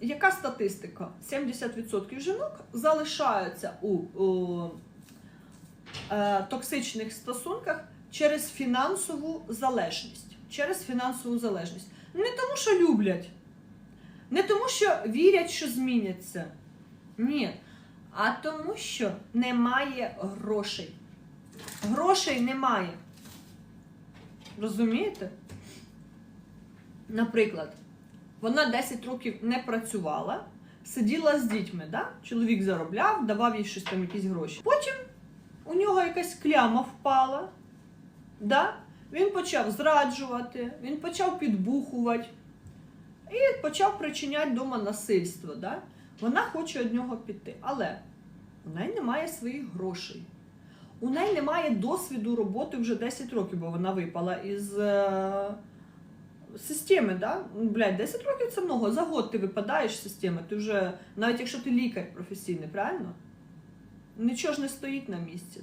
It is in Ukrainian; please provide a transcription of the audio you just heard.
яка статистика? 70% жінок залишаються у, у е, токсичних стосунках через фінансову залежність. Через фінансову залежність. Не тому, що люблять, не тому, що вірять, що зміняться. Ні. А тому, що немає грошей. Грошей немає. Розумієте? Наприклад, вона 10 років не працювала, сиділа з дітьми, да? чоловік заробляв, давав їй щось там якісь гроші. Потім у нього якась кляма впала, да? він почав зраджувати, він почав підбухувати і почав причиняти вдома насильство. Да? Вона хоче від нього піти, але у неї немає своїх грошей. У неї немає досвіду роботи вже 10 років, бо вона випала із е, системи. Да? Ну, Блядь, 10 років це много. За год ти випадаєш з системи. Ти вже, навіть якщо ти лікар професійний, правильно? Нічого ж не стоїть на місці.